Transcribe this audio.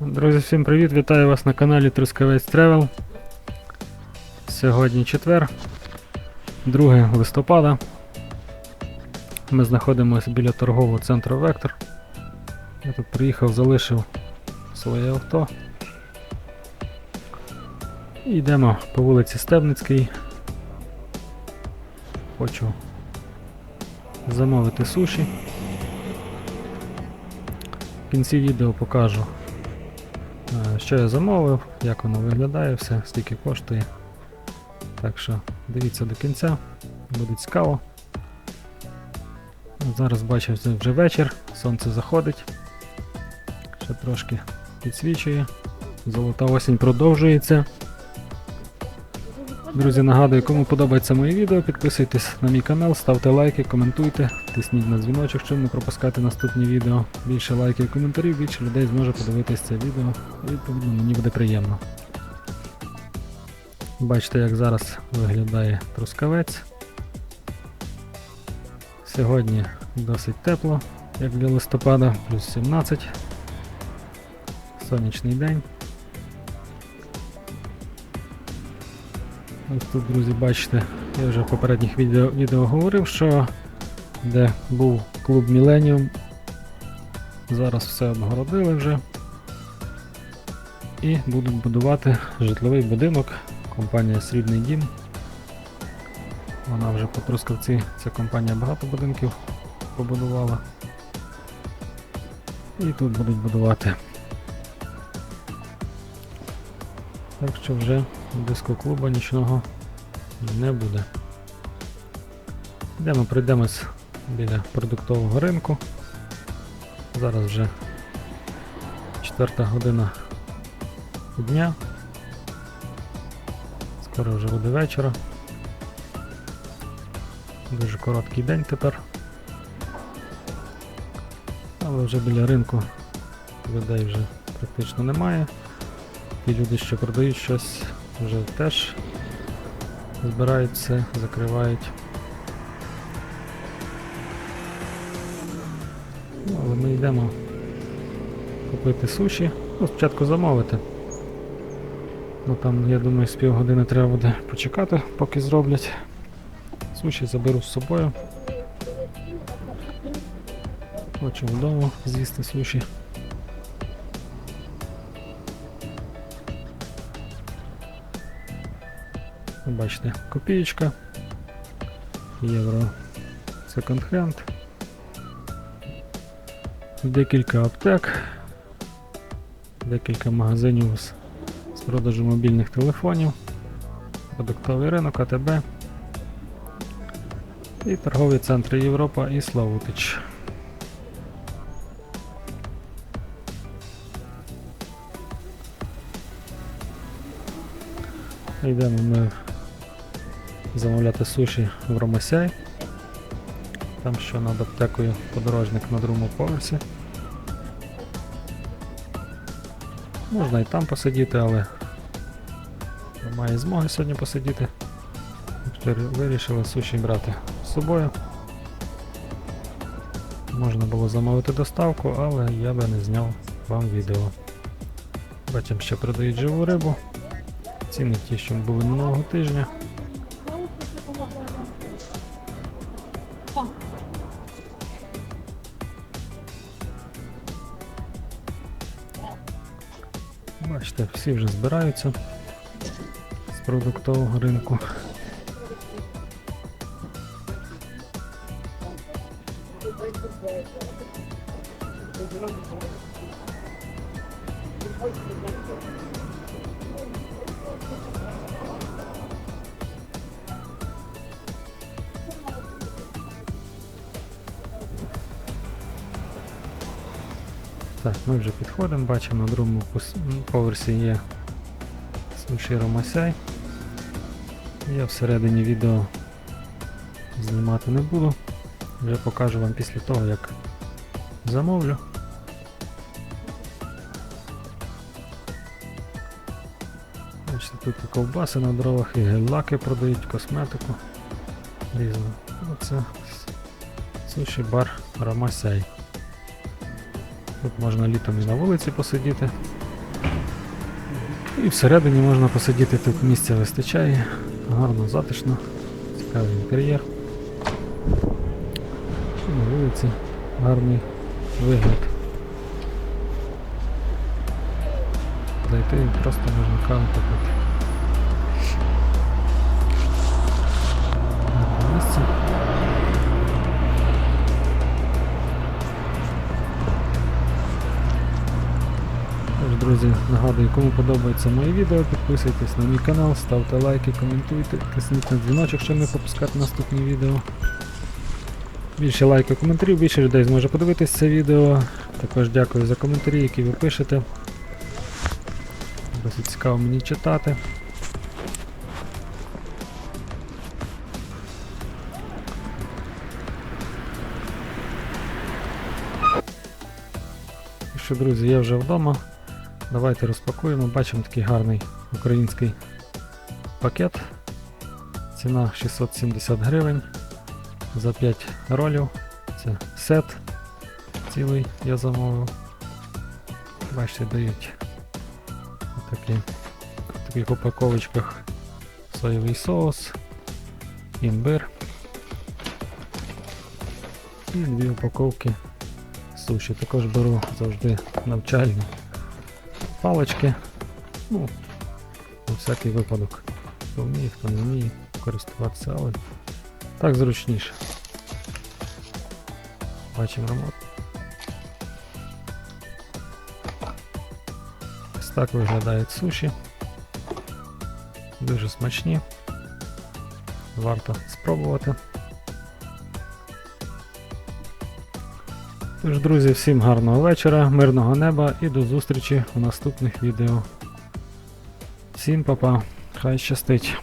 Друзі, всім привіт! Вітаю вас на каналі Трускавець Travel. Сьогодні четвер, 2 листопада. Ми знаходимося біля торгового центру Вектор. Я тут приїхав, залишив своє авто. І йдемо по вулиці Стебницькій. Хочу замовити суші. В кінці відео покажу Що я замовив, як воно виглядає, все, скільки коштує. Так що дивіться до кінця, буде цікаво. Зараз бачив вже вечір, сонце заходить. Ще трошки підсвічує. Золота осінь продовжується. Друзі, нагадую, кому подобається моє відео, підписуйтесь на мій канал, ставте лайки, коментуйте, тисніть на дзвіночок, щоб не пропускати наступні відео. Більше лайків і коментарів, більше людей зможе подивитися це відео. І відповідно мені буде приємно. Бачите, як зараз виглядає трускавець. Сьогодні досить тепло, як для листопада, плюс 17. Сонячний день. Ось тут, друзі, бачите, я вже в попередніх відео, відео говорив, що де був клуб Millennium, зараз все обгородили вже. І будуть будувати житловий будинок. Компанія Срібний Дім. Вона вже по Трускавці, ця компанія багато будинків побудувала. І тут будуть будувати. Так що вже дискоклуба нічного не буде. Йдемо, пройдемось біля продуктового ринку. Зараз вже четверта година дня. Скоро вже буде вечора. Дуже короткий день тепер. Але вже біля ринку людей вже практично немає. Ті люди, що продають щось, вже теж збирають все, закривають. Але ми йдемо купити суші. Ну, спочатку замовити. Ну там, я думаю, з півгодини треба буде почекати, поки зроблять. Суші заберу з собою. Хочу вдома з'їсти суші. Бачите, копієчка, євро. Секонд-хенд, декілька аптек, декілька магазинів з, з продажу мобільних телефонів, продуктовий ринок АТБ. І торгові центри Європа і Славутич. Йдемо ми замовляти суші в Ромасяй. Там що над аптекою подорожник на другому поверсі. Можна і там посидіти, але немає змоги сьогодні посидіти. Вирішили суші брати з собою. Можна було замовити доставку, але я би не зняв вам відео. Бачимо, що продають живу рибу. Ціни ті, що були минулого тижня. Бачите, всі вже збираються з продуктового ринку. Так, ми вже підходимо, бачимо на другому поверсі є суші Ромасяй. Я всередині відео знімати не буду. Вже покажу вам після того, як замовлю. Бачите, тут і ковбаси на дровах, і гель-лаки продають, косметику різну. Оце суші бар Ромасяй. Тут можна літом і на вулиці посидіти, І всередині можна посидіти, тут місця вистачає. Гарно, затишно, цікавий інтер'єр. І на вулиці гарний вигляд. Зайти просто можна каву попити. Нагадую, кому подобається моє відео, підписуйтесь на мій канал, ставте лайки, коментуйте, тисніть на дзвіночок, щоб не пропускати наступні відео. Більше лайків, коментарів, більше людей зможе подивитись це відео. Також дякую за коментарі, які ви пишете. Досить цікаво мені читати. Що, друзі, я вже вдома. Давайте розпакуємо. Бачимо такий гарний український пакет. Ціна 670 гривень за 5 ролів. Це сет цілий я замовив. Бачите, дають такі, в таких упаковочках соєвий соус, імбир і дві упаковки суші. Також беру завжди навчальні палички. Ну, на всякий випадок. Хто вміє, хто не вміє користуватися, але так зручніше. Бачимо ремонт. Ось так виглядають суші. Дуже смачні. Варто спробувати. Тож, друзі, всім гарного вечора, мирного неба і до зустрічі у наступних відео. Всім па-па, хай щастить!